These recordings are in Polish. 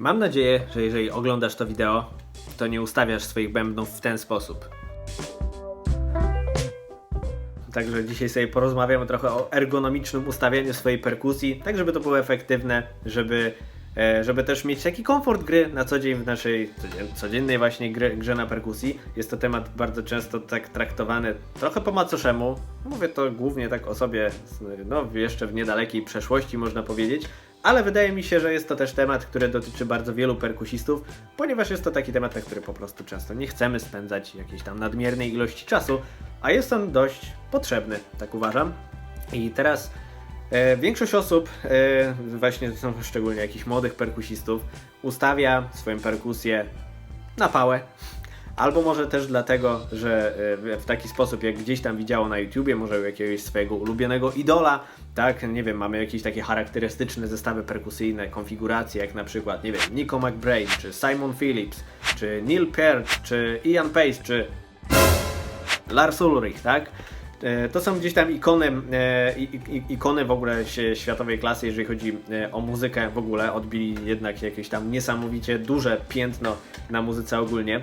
Mam nadzieję, że jeżeli oglądasz to wideo, to nie ustawiasz swoich bębnów w ten sposób. Także dzisiaj sobie porozmawiamy trochę o ergonomicznym ustawianiu swojej perkusji, tak żeby to było efektywne, żeby, e, żeby też mieć taki komfort gry na co dzień w naszej codzien- codziennej właśnie gry, grze na perkusji. Jest to temat bardzo często tak traktowany trochę po macoszemu. Mówię to głównie tak o sobie, no jeszcze w niedalekiej przeszłości można powiedzieć. Ale wydaje mi się, że jest to też temat, który dotyczy bardzo wielu perkusistów, ponieważ jest to taki temat, na który po prostu często nie chcemy spędzać jakiejś tam nadmiernej ilości czasu, a jest on dość potrzebny, tak uważam. I teraz e, większość osób, e, właśnie są szczególnie jakichś młodych perkusistów, ustawia swoją perkusję na pałę. Albo może też dlatego, że e, w taki sposób, jak gdzieś tam widziało na YouTubie, może u jakiegoś swojego ulubionego idola, tak, nie wiem, mamy jakieś takie charakterystyczne zestawy perkusyjne, konfiguracje, jak na przykład, nie wiem, Nico McBrain, czy Simon Phillips, czy Neil Peart, czy Ian Pace, czy Lars Ulrich, tak? E, To są gdzieś tam ikony, e, ikony w ogóle światowej klasy, jeżeli chodzi o muzykę w ogóle. Odbili jednak jakieś tam niesamowicie duże piętno na muzyce ogólnie.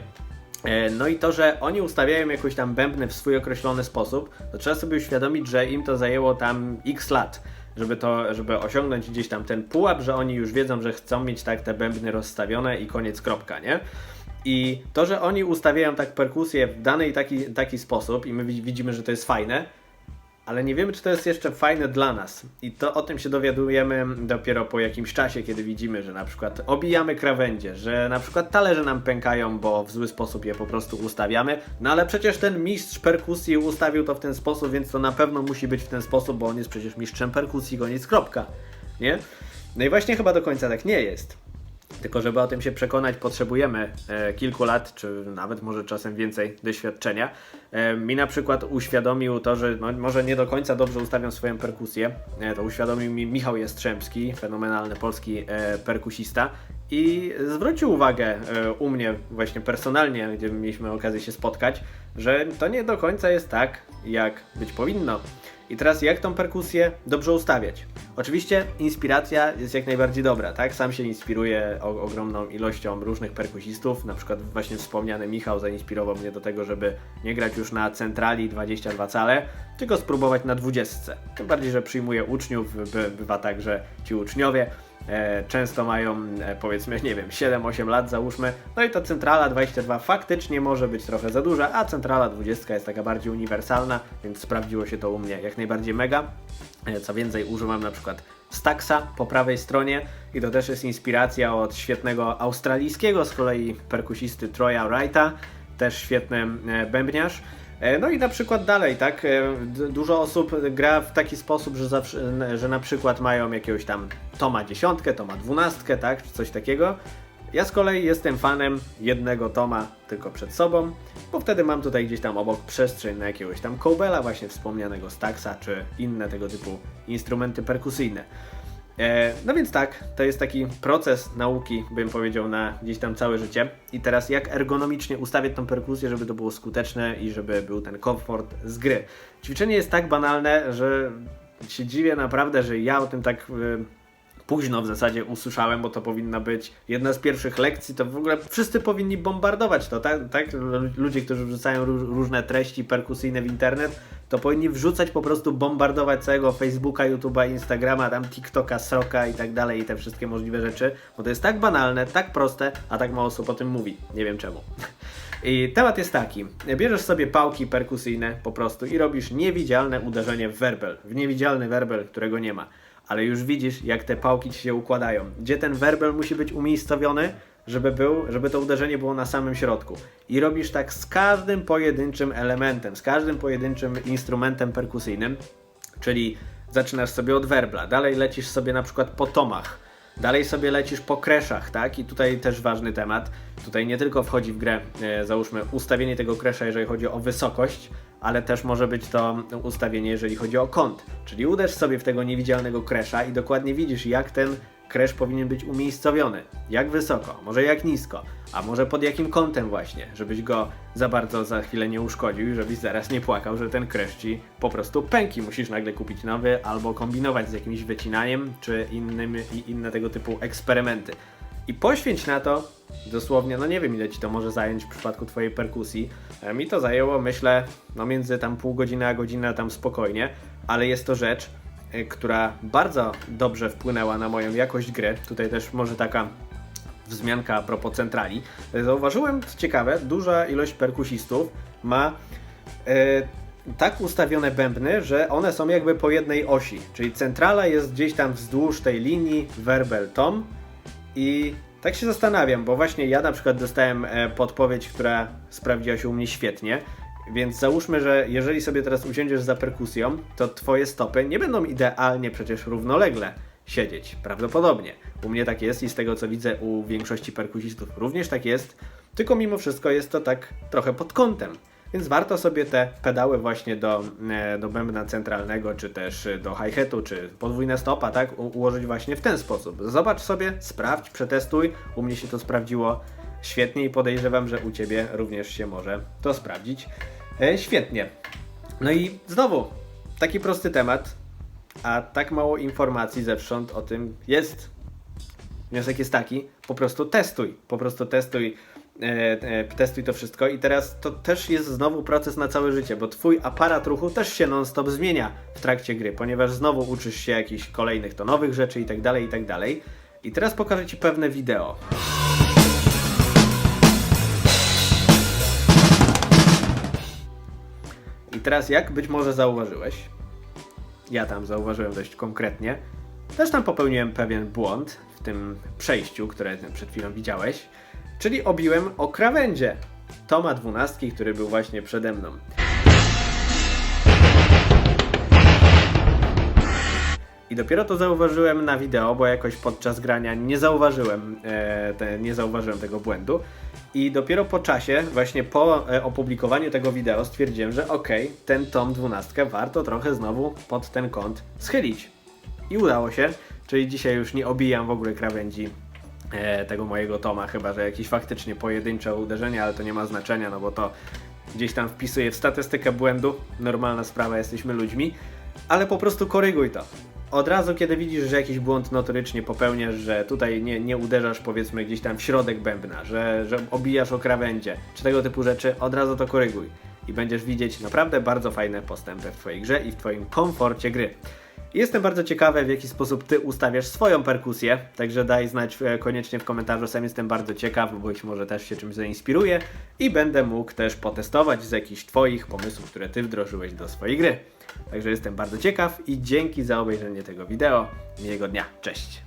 E, No i to, że oni ustawiają jakoś tam bębny w swój określony sposób, to trzeba sobie uświadomić, że im to zajęło tam x lat, żeby to, żeby osiągnąć gdzieś tam ten pułap, że oni już wiedzą, że chcą mieć tak te bębny rozstawione i koniec kropka, nie? I to, że oni ustawiają tak perkusję w dany taki, taki sposób i my wi- widzimy, że to jest fajne, ale nie wiemy, czy to jest jeszcze fajne dla nas. I to o tym się dowiadujemy dopiero po jakimś czasie, kiedy widzimy, że na przykład obijamy krawędzie, że na przykład talerze nam pękają, bo w zły sposób je po prostu ustawiamy. No ale przecież ten mistrz perkusji ustawił to w ten sposób, więc to na pewno musi być w ten sposób, bo on jest przecież mistrzem perkusji, koniec kropka. Nie? No i właśnie chyba do końca tak nie jest. Tylko żeby o tym się przekonać, potrzebujemy e, kilku lat, czy nawet może czasem więcej doświadczenia. E, mi na przykład uświadomił to, że no, może nie do końca dobrze ustawiam swoją perkusję. E, to uświadomił mi Michał Jastrzębski, fenomenalny polski perkusista. I zwrócił uwagę u mnie właśnie personalnie, gdzie mieliśmy okazję się spotkać, że to nie do końca jest tak, jak być powinno. I teraz jak tą perkusję dobrze ustawiać? Oczywiście inspiracja jest jak najbardziej dobra, tak? Sam się inspiruję o, ogromną ilością różnych perkusistów, na przykład właśnie wspomniany Michał zainspirował mnie do tego, żeby nie grać już na centrali 22 cale, tylko spróbować na 20. Tym bardziej, że przyjmuję uczniów, by, bywa tak, że ci uczniowie często mają e, powiedzmy, nie wiem, 7-8 lat załóżmy, no i ta centrala 22 faktycznie może być trochę za duża, a centrala 20 jest taka bardziej uniwersalna, więc sprawdziło się to u mnie jak najbardziej mega. E, Co więcej, używam na przykład Staxa po prawej stronie i to też jest inspiracja od świetnego australijskiego z kolei perkusisty Troya Wrighta, też świetny e, bębniarz. E, No i na przykład dalej, tak? e, Dużo osób gra w taki sposób, że, zawsze, że na przykład mają jakiegoś tam Toma dziesiątkę, Toma dwunastkę, tak? Czy coś takiego. Ja z kolei jestem fanem jednego Toma tylko przed sobą, bo wtedy mam tutaj gdzieś tam obok przestrzeń na jakiegoś tam Cobela, właśnie wspomnianego Staxa, czy inne tego typu instrumenty perkusyjne. E, no więc tak, to jest taki proces nauki, bym powiedział, na gdzieś tam całe życie. I teraz jak ergonomicznie ustawiać tą perkusję, żeby to było skuteczne i żeby był ten komfort z gry. Ćwiczenie jest tak banalne, że się dziwię naprawdę, że ja o tym tak e, późno w zasadzie usłyszałem, bo to powinna być jedna z pierwszych lekcji, to w ogóle wszyscy powinni bombardować to, tak? tak? Ludzie, którzy wrzucają ró- różne treści perkusyjne w internet, to powinni wrzucać po prostu, bombardować całego Facebooka, YouTube'a, Instagrama, tam TikToka, Sroka i tak dalej i te wszystkie możliwe rzeczy, bo to jest tak banalne, tak proste, a tak mało osób o tym mówi. Nie wiem czemu. I temat jest taki. Bierzesz sobie pałki perkusyjne po prostu i robisz niewidzialne uderzenie w werbel. W niewidzialny werbel, którego nie ma. Ale już widzisz, jak te pałki ci się układają. Gdzie ten werbel musi być umiejscowiony, żeby, był, żeby to uderzenie było na samym środku. I robisz tak z każdym pojedynczym elementem, z każdym pojedynczym instrumentem perkusyjnym. Czyli zaczynasz sobie od werbla, dalej lecisz sobie na przykład po tomach, Dalej sobie lecisz po kreszach, tak? I tutaj też ważny temat. Tutaj nie tylko wchodzi w grę, e, załóżmy, ustawienie tego kresza, jeżeli chodzi o wysokość, ale też może być to ustawienie, jeżeli chodzi o kąt. Czyli uderz sobie w tego niewidzialnego kresza i dokładnie widzisz, jak ten kresz powinien być umiejscowiony. Jak wysoko, może jak nisko, a może pod jakim kątem właśnie, żebyś go za bardzo za chwilę nie uszkodził i żebyś zaraz nie płakał, że ten kresz ci po prostu pęki. Musisz nagle kupić nowy albo kombinować z jakimś wycinaniem czy innymi, i inne tego typu eksperymenty. I poświęć na to dosłownie, no nie wiem ile ci to może zająć w przypadku twojej perkusji. E, Mi to zajęło, myślę, no między tam pół godziny a godzinę tam spokojnie, ale jest to rzecz, która bardzo dobrze wpłynęła na moją jakość gry. Tutaj też może taka wzmianka a propos centrali. E, Zauważyłem, co ciekawe, duża ilość perkusistów ma e, tak ustawione bębny, że one są jakby po jednej osi. Czyli centrala jest gdzieś tam wzdłuż tej linii werbel tom i tak się zastanawiam, bo właśnie ja na przykład dostałem e, podpowiedź, która sprawdziła się u mnie świetnie. Więc załóżmy, że jeżeli sobie teraz usiądziesz za perkusją, to twoje stopy nie będą idealnie przecież równolegle siedzieć. Prawdopodobnie. U mnie tak jest i z tego co widzę u większości perkusistów również tak jest. Tylko mimo wszystko jest to tak trochę pod kątem. Więc warto sobie te pedały właśnie do, e, do bębna centralnego, czy też e, do hi-hatu, czy podwójne stopa, tak, ułożyć właśnie w ten sposób. Zobacz sobie, sprawdź, przetestuj. U mnie się to sprawdziło świetnie i podejrzewam, że u Ciebie również się może to sprawdzić. E, świetnie. No i znowu, taki prosty temat, a tak mało informacji zewsząd o tym jest. Wniosek jest taki, po prostu testuj, po prostu testuj, e, e, testuj to wszystko i teraz to też jest znowu proces na całe życie, bo twój aparat ruchu też się non-stop zmienia w trakcie gry, ponieważ znowu uczysz się jakichś kolejnych to nowych rzeczy i tak dalej, i tak dalej. I teraz pokażę Ci pewne wideo. Teraz jak być może zauważyłeś, ja tam zauważyłem dość konkretnie, też tam popełniłem pewien błąd w tym przejściu, które przed chwilą widziałeś, czyli obiłem o krawędzie Toma dwunastki, który był właśnie przede mną. I dopiero to zauważyłem na wideo, bo jakoś podczas grania nie zauważyłem, e, te, nie zauważyłem tego błędu. I dopiero po czasie, właśnie po e, opublikowaniu tego wideo, stwierdziłem, że okej, ten tom 12 warto trochę znowu pod ten kąt schylić. I udało się, czyli dzisiaj już nie obijam w ogóle krawędzi e, tego mojego toma, chyba że jakieś faktycznie pojedyncze uderzenie, ale to nie ma znaczenia, no bo to gdzieś tam wpisuję w statystykę błędu. Normalna sprawa, jesteśmy ludźmi, ale po prostu koryguj to. Od razu, kiedy widzisz, że jakiś błąd notorycznie popełniasz, że tutaj nie, nie uderzasz powiedzmy gdzieś tam w środek bębna, że, że obijasz o krawędzie, czy tego typu rzeczy, od razu to koryguj. I będziesz widzieć naprawdę bardzo fajne postępy w Twojej grze i w Twoim komforcie gry. Jestem bardzo ciekawy, w jaki sposób Ty ustawiasz swoją perkusję, także daj znać e, koniecznie w komentarzu, sam jestem bardzo ciekaw, bo być może też się czymś zainspiruję i będę mógł też potestować z jakichś Twoich pomysłów, które Ty wdrożyłeś do swojej gry. Także jestem bardzo ciekaw i dzięki za obejrzenie tego wideo. Miłego dnia, cześć!